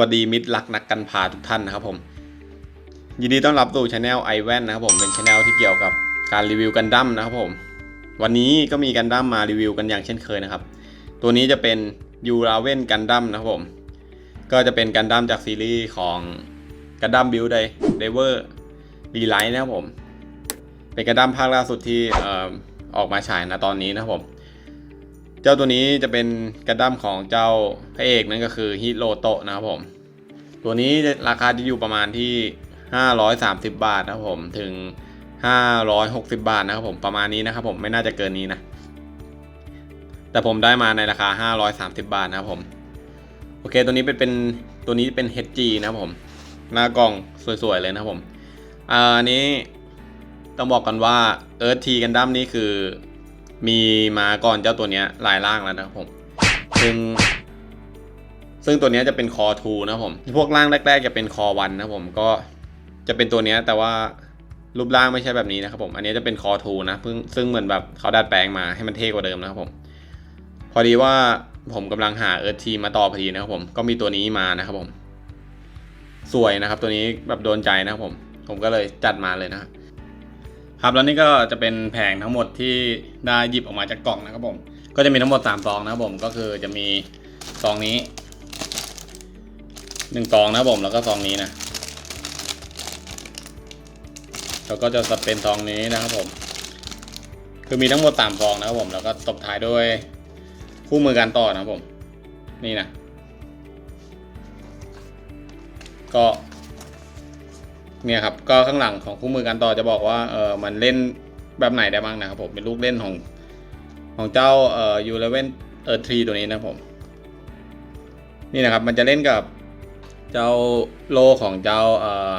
วัสดีมิตรรักนักกันพาทุกท่านนะครับผม ยินดีต้อนรับสู่ช anel i w a n นนะครับผมเป็นช anel ที่เกี่ยวกับการรีวิวกันดั้มนะครับผม วันนี้ก็มีกันดั้มมารีวิวกันอย่างเช่นเคยนะครับ ตัวนี้จะเป็นยูราเวนกันดั้มนะครับผม ก็จะเป็นกันดั้มจากซีรีส์ของกันดั้มบิลไดเดเวอร์รีไลท์นะครับผม เป็นกันดั้มภาคล่าสุดที่ออกมาฉายนะตอนนี้นะครับผม จ้าตัวนี้จะเป็นกระดั้มของเจ้าพระเอกนั่นก็คือฮิโรโตะนะครับผม ตัวนี้ราคาจะอยู่ประมาณที่ 530 บาทนะครับผมถึง 560 บาทนะครับผมประมาณนี้นะครับผมไม่น่าจะเกินนี้นะ แต่ผมได้มาในราคา 530 บาทนะครับผม โอเคตัวนี้เป็นเป็นตัวนี้เป็น HG นะครับผมหน้ากล่องสวยๆเลยนะครับผมอ่าอันนี้ต้องบอกกันว่า Earth T กันดั้มนี่คือ มีมาก่อนเจ้าตัวเนี้ยลายล่างแล้วนะครับผม ซึ่ง ซึ่งตัวเนี้ยจะเป็นคอทูนะครับผม พวกล่างแรก ๆ จะเป็นคอวันนะครับผมก็จะเป็นตัวเนี้ยแต่ว่ารูปร่างไม่ใช่แบบนี้นะครับผม อันนี้จะเป็นคอทูนะเพิ่งซึ่งเหมือนแบบเขาดัดแปลงมาให้มันเท่กว่าเดิมนะครับผม พอดีว่าผมกำลังหาเอิร์ธทีมาต่อพอดีนะครับผม ก็มีตัวนี้มานะครับผม สวยนะครับ ตัวนี้แบบโดนใจนะครับผม ผมก็เลยจัดมาเลยนะครับ ครับแล้วนี่ก็จะเป็นแผงทั้งหมดที่ได้หยิบออกมาจากกล่องนะครับผม ก็จะมีทั้งหมด3ซองนะครับผมก็คือจะมีซองนี้หนึ่งซองนะครับผมแล้วก็ซองนี้นะแล้วก็จะเป็นซองนี้นะครับผม คือมีทั้งหมด3ซองนะครับผมแล้วก็ตบท้ายด้วยคู่มือการต่อนะครับผม นี่นะ ก็ เนี่ยครับก็ข้างหลังของคู่มือการต่อจะบอกว่าเออมันเล่นแบบไหนได้บ้างนะครับผมเป็นลูกเล่นของของเจ้าเอ่อยูเลเวนเออทรีตัวนี้นะผมนี่นะครับมันจะเล่นกับเจ้าโลของเจ้าเอ่อ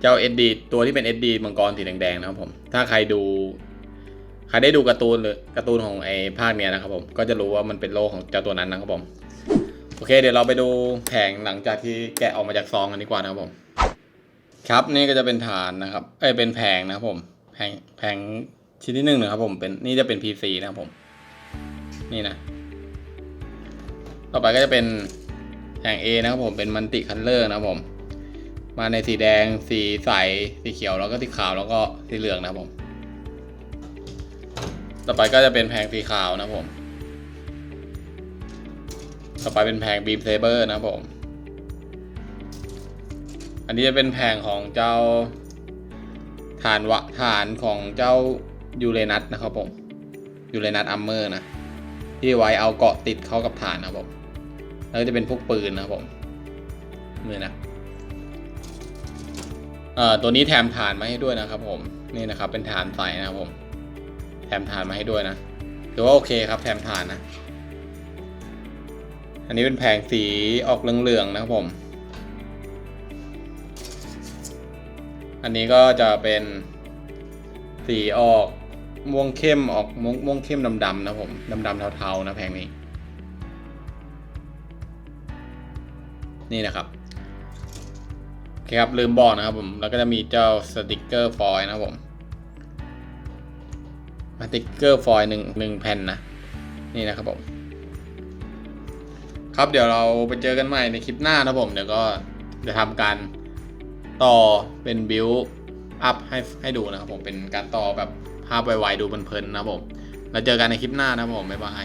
เจ้าเอ็ดดีตัวที่เป็นเอ็ดดีมังกรสีแดงๆนะครับผมถ้าใครดูใครได้ดูการ์ตูนหรือการ์ตูนของไอ้ภาคเนี้ยนะครับผมก็จะรู้ว่ามันเป็นโลของเจ้าตัวนั้นนะครับผมโอเค เดี๋ยวเราไปดูแผงหลังจากที่แกะออกมาจากซองกันดีกว่านะครับผม ครับนี่ก็จะเป็นฐานนะครับ เอ้ยเป็นแผงนะครับผมแผงแผงชิ้นที่หนึ่งนะครับผมเป็นนี่จะเป็น PC นะครับผม นี่นะ ต่อไปก็จะเป็นแผง A นะครับผมเป็นมัลติคัลเลอร์นะครับผม มาในสีแดงสีใสสีเขียวแล้วก็สีขาวแล้วก็สีเหลืองนะครับผม ต่อไปก็จะเป็นแผงสีขาวนะครับผม ต่อไปเป็นแผงบีมเซเบอร์นะครับผม อันนี้จะเป็นแผงของเจ้าฐานวะฐานของเจ้ายูเรนัสนะครับผมยูเรนัสอัมเมอร์นะที่ไว้เอาเกาะติดเข้ากับฐานนะครับผมแล้วจะเป็นพวกปืนนะครับผมมือนะเอ่อตัวนี้แถมฐานมาให้ด้วยนะครับผมนี่นะครับเป็นฐานใสนะครับผม แถมฐานมาให้ด้วยนะถือว่าโอเคครับแถมฐานนะ อันนี้เป็นแผงสีออกเหลืองๆนะครับผม นนี้ก็จะเป็นสีออกม่วงเข้มออกม่วงม่วงเข้มดำๆนะผมดำๆเทาๆนะแผงนี้ นี่นะครับโอเคครับลืมบอกนะครับผมแล้วก็จะมีเจ้าสติกเกอร์ฟอยล์นะครับผมสติกเกอร์ฟอยล์หนึ่งหนึ่งแผ่นนะ นี่นะครับผมครับเดี๋ยวเราไปเจอกันใหม่ในคลิปหน้านะผมเดี๋ยวก็จะทำการ ต่อเป็นบิวอัพให้ให้ดูนะครับผมเป็นการต่อแบบภาพไวๆดูเพลินๆนะครับผม แล้วเจอกันในคลิปหน้านะครับผม บ๊ายบาย